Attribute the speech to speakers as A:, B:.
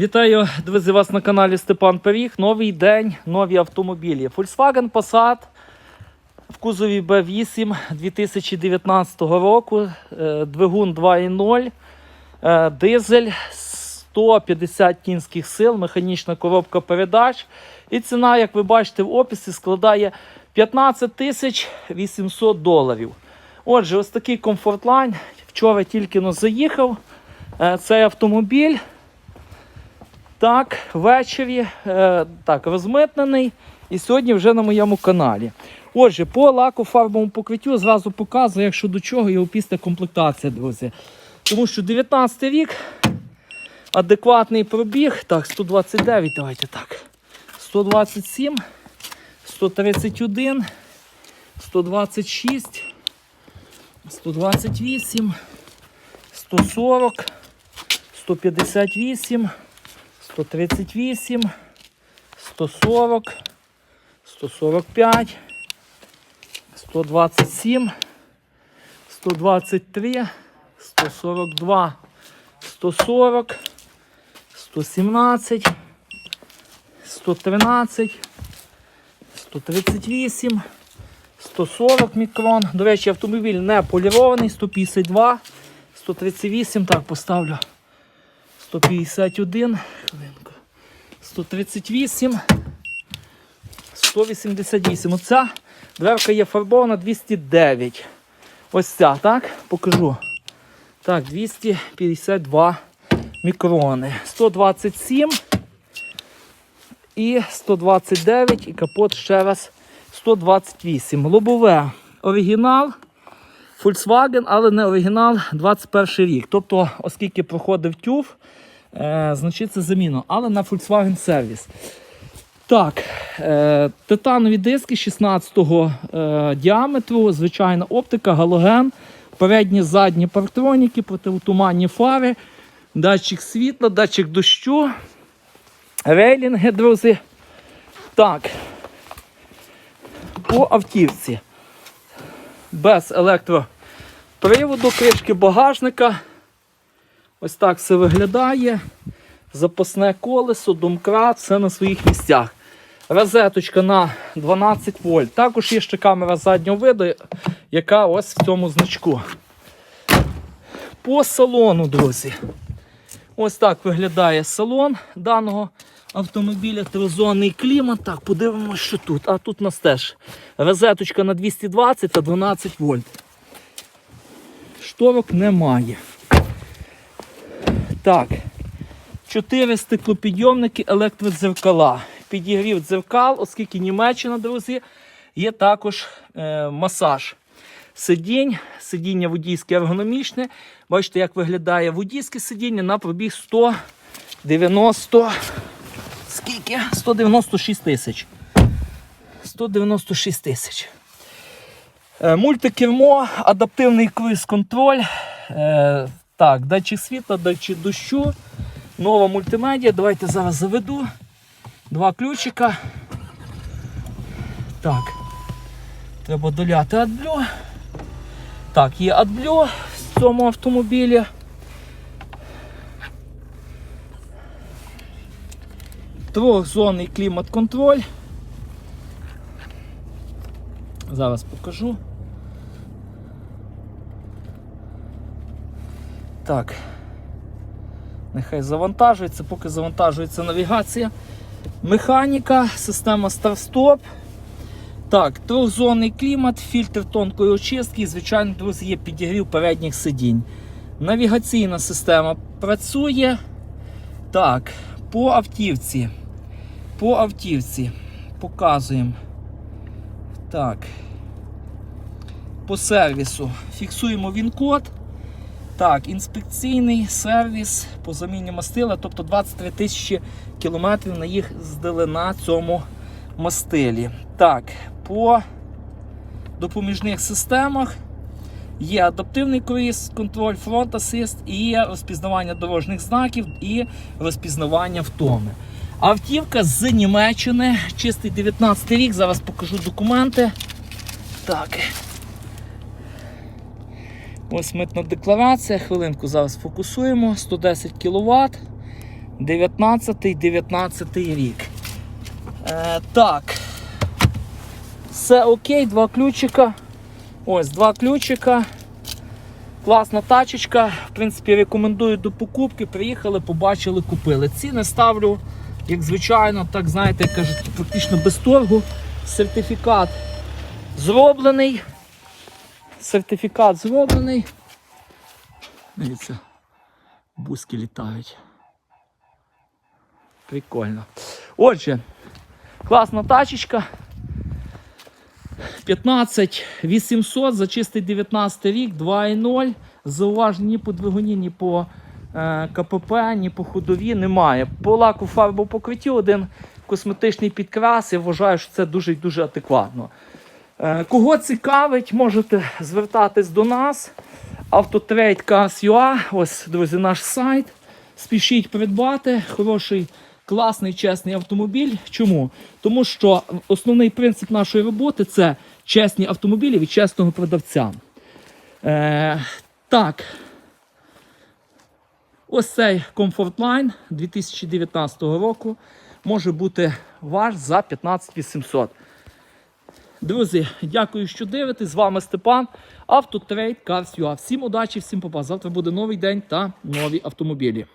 A: Вітаю, друзі, вас на каналі Степан Пиріг. Новий день, нові автомобілі. Volkswagen Passat в кузові B8 2019 року, е, двигун 2.0, е, дизель 150 кінських сил, механічна коробка передач. І ціна, як ви бачите в описі, складає 15 тисяч 800 доларів. Отже, ось такий комфортлайн. Вчора тільки но заїхав. Е, Цей автомобіль. Так, ввечері е, так, розмитнений. І сьогодні вже на моєму каналі. Отже, по лаку фарбовому покриттю зразу показую, якщо до чого його після комплектація, друзі. Тому що 19 рік, адекватний пробіг. Так, 129, давайте так. 127, 131, 126, 128, 140, 158. 138, 140, 145, 127, 123, 142, 140, 117, 113, 138, 140 мікрон. До речі, автомобіль не полірований, 152, 138, так поставлю. 151, хвилинку, 138, 188. Оця дверка є фарбована 209. Ось ця, так? Покажу. Так, 252 мікрони. 127 і 129, і капот ще раз 128. Лобове оригінал. Volkswagen, але не оригінал 21 рік. Тобто, оскільки проходив тюф, е, значить це заміна, але на Volkswagen сервіс. Так, е, титанові диски 16-го е, діаметру, звичайна оптика, галоген, передні задні партроніки, противотуманні фари, датчик світла, датчик дощу, рейлінги, друзі. Так, по автівці без електроприводу, кришки багажника. Ось так все виглядає. Запасне колесо, домкрат, все на своїх місцях. Розеточка на 12 вольт. Також є ще камера заднього виду, яка ось в цьому значку. По салону, друзі. Ось так виглядає салон даного автомобіля. Тризонний клімат. Так, подивимося, що тут. А тут у нас теж розеточка на 220 та 12 вольт. Шторок немає. Так. Чотири стеклопідйомники, електродзеркала. Підігрів дзеркал, оскільки Німеччина, друзі, є також е, масаж сидінь, сидіння водійське ергономічне. Бачите, як виглядає водійське сидіння на пробіг 190. Скільки? 196 тисяч. 196 тисяч. Е, Мультикермо, адаптивний круїз-контроль. Е, так, датчик світла, датчик дощу. Нова мультимедіа. Давайте зараз заведу. Два ключика. Так. Треба доляти адблю. Так, є адблю в цьому автомобілі. Трьохзонний клімат-контроль. Зараз покажу. Так. Нехай завантажується, поки завантажується навігація. Механіка, система старт-стоп. Так, трьохзонний клімат, фільтр тонкої очистки і, звичайно, друзі, є підігрів передніх сидінь. Навігаційна система працює. Так, по автівці. По автівці показуємо. Так. По сервісу. Фіксуємо він-код. Так, інспекційний сервіс по заміні мастила, тобто 23 тисячі кілометрів на їх здали на цьому мастилі. Так, по допоміжних системах є адаптивний круїз, контроль, фронт асист, і розпізнавання дорожніх знаків і розпізнавання втоми. Автівка з Німеччини, чистий 19 рік. Зараз покажу документи. Так. Ось митна декларація. Хвилинку зараз фокусуємо. 110 кВт. 19-19 рік. Е, так. Все окей, два ключика. Ось два ключика. Класна тачечка. В принципі, рекомендую до покупки. Приїхали, побачили, купили. Ціни ставлю, як звичайно, так знаєте, як кажуть, практично без торгу. Сертифікат зроблений. Сертифікат зроблений. Дивіться, бузки літають. Прикольно. Отже, класна тачечка. 15 800 за чистий 19 рік, 2,0. Зауважень ні по двигуні, ні по КПП, ні по ходові немає. По лаку фарбу покриттю один косметичний підкрас. Я вважаю, що це дуже дуже адекватно. Е, кого цікавить, можете звертатись до нас. Автотрейд Cars.ua. Ось, друзі, наш сайт. Спішіть придбати хороший, класний, чесний автомобіль. Чому? Тому що основний принцип нашої роботи це чесні автомобілі від чесного продавця. Е, так. Ось цей Comfort Line 2019 року може бути ваш за 15 800. Друзі, дякую, що дивитесь. З вами Степан. Автотрейд Cars.ua. Всім удачі, всім попа. Завтра буде новий день та нові автомобілі.